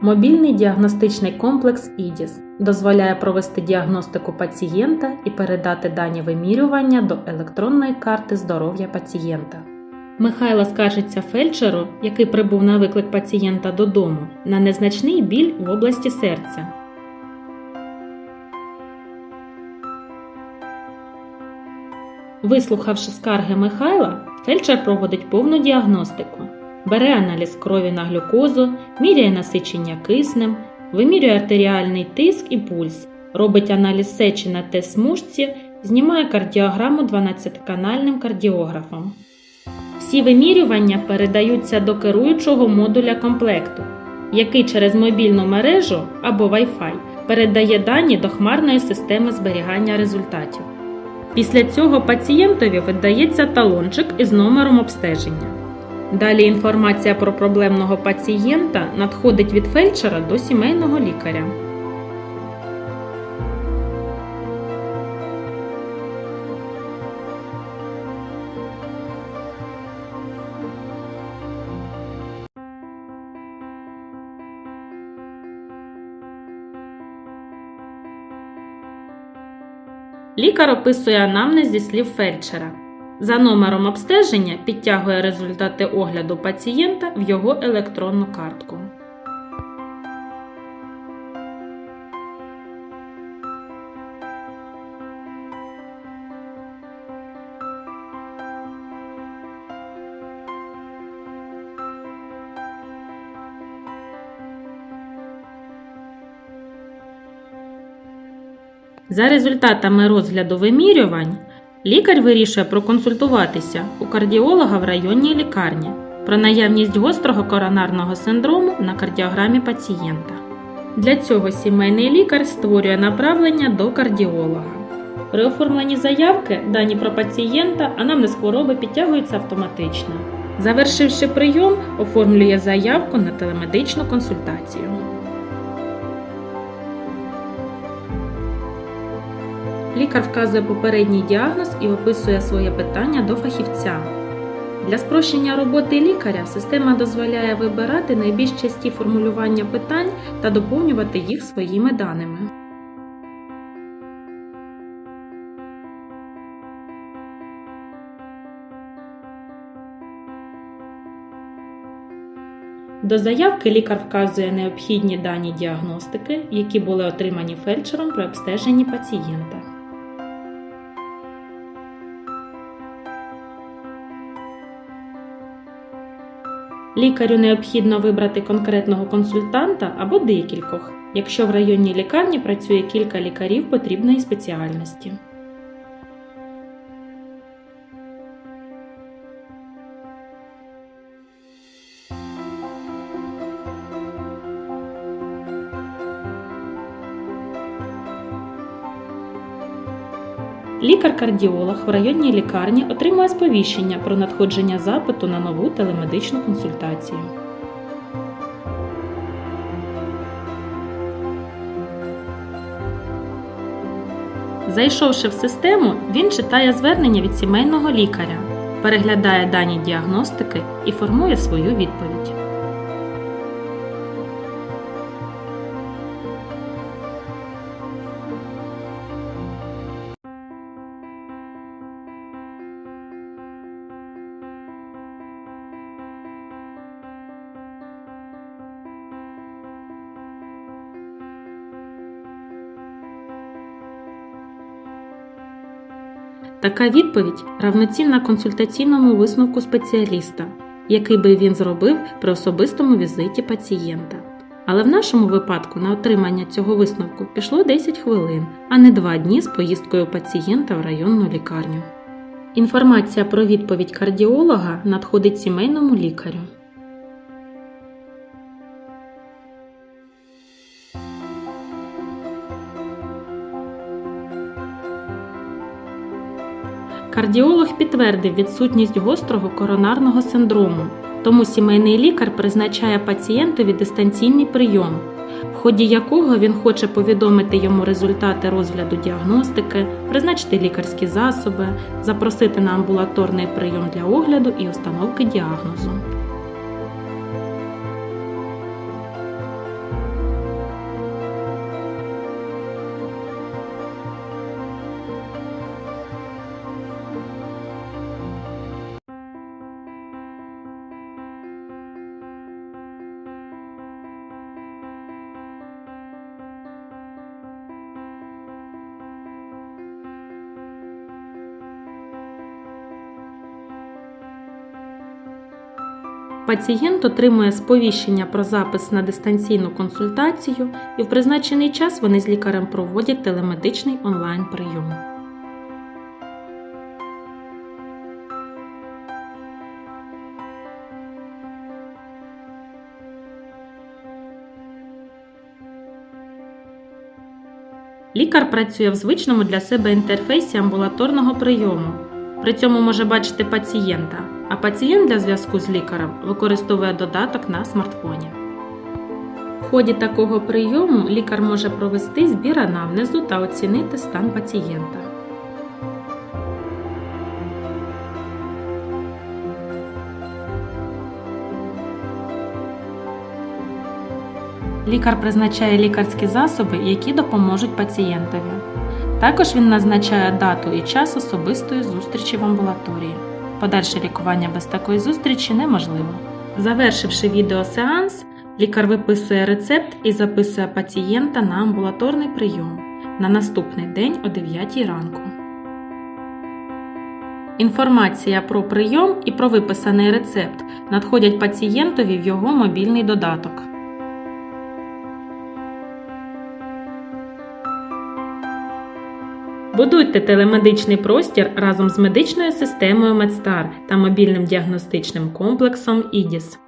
Мобільний діагностичний комплекс ІДІС дозволяє провести діагностику пацієнта і передати дані вимірювання до електронної карти здоров'я пацієнта. Михайло скаржиться фельдшеру, який прибув на виклик пацієнта додому, на незначний біль в області серця. Вислухавши скарги Михайла, фельдшер проводить повну діагностику. Бере аналіз крові на глюкозу, міряє насичення киснем, вимірює артеріальний тиск і пульс, робить аналіз сечі на Т-смужці, знімає кардіограму 12-канальним кардіографом. Всі вимірювання передаються до керуючого модуля комплекту, який через мобільну мережу або Wi-Fi передає дані до хмарної системи зберігання результатів. Після цього пацієнтові видається талончик із номером обстеження. Далі інформація про проблемного пацієнта надходить від фельдшера до сімейного лікаря. Лікар описує анамнез зі слів фельдшера. За номером обстеження підтягує результати огляду пацієнта в його електронну картку. За результатами розгляду вимірювань, лікар вирішує проконсультуватися у кардіолога в районній лікарні про наявність гострого коронарного синдрому на кардіограмі пацієнта. Для цього сімейний лікар створює направлення до кардіолога. При оформленні заявки дані про пацієнта анамнез хвороби підтягуються автоматично. Завершивши прийом, оформлює заявку на телемедичну консультацію. Лікар вказує попередній діагноз і описує своє питання до фахівця. Для спрощення роботи лікаря система дозволяє вибирати найбільш часті формулювання питань та доповнювати їх своїми даними. До заявки лікар вказує необхідні дані діагностики, які були отримані фельдшером при обстеженні пацієнта. Лікарю необхідно вибрати конкретного консультанта або декількох, якщо в районній лікарні працює кілька лікарів потрібної спеціальності. Лікар-кардіолог в районній лікарні отримує сповіщення про надходження запиту на нову телемедичну консультацію. Зайшовши в систему, він читає звернення від сімейного лікаря, переглядає дані діагностики і формує свою відповідь. Така відповідь равноцінна консультаційному висновку спеціаліста, який би він зробив при особистому візиті пацієнта. Але в нашому випадку на отримання цього висновку пішло 10 хвилин, а не 2 дні з поїздкою пацієнта в районну лікарню. Інформація про відповідь кардіолога надходить сімейному лікарю. Кардіолог підтвердив відсутність гострого коронарного синдрому, тому сімейний лікар призначає пацієнтові дистанційний прийом, в ході якого він хоче повідомити йому результати розгляду діагностики, призначити лікарські засоби, запросити на амбулаторний прийом для огляду і установки діагнозу. Пацієнт отримує сповіщення про запис на дистанційну консультацію і в призначений час вони з лікарем проводять телемедичний онлайн прийом. Лікар працює в звичному для себе інтерфейсі амбулаторного прийому. При цьому може бачити пацієнта, а пацієнт для зв'язку з лікарем використовує додаток на смартфоні. В ході такого прийому лікар може провести збір анамнезу та оцінити стан пацієнта. Лікар призначає лікарські засоби, які допоможуть пацієнтові. Також він назначає дату і час особистої зустрічі в амбулаторії. Подальше лікування без такої зустрічі неможливо. Завершивши відеосеанс, лікар виписує рецепт і записує пацієнта на амбулаторний прийом на наступний день о 9 ранку. Інформація про прийом і про виписаний рецепт надходять пацієнтові в його мобільний додаток. Будуйте телемедичний простір разом з медичною системою Медстар та мобільним діагностичним комплексом ІДІС.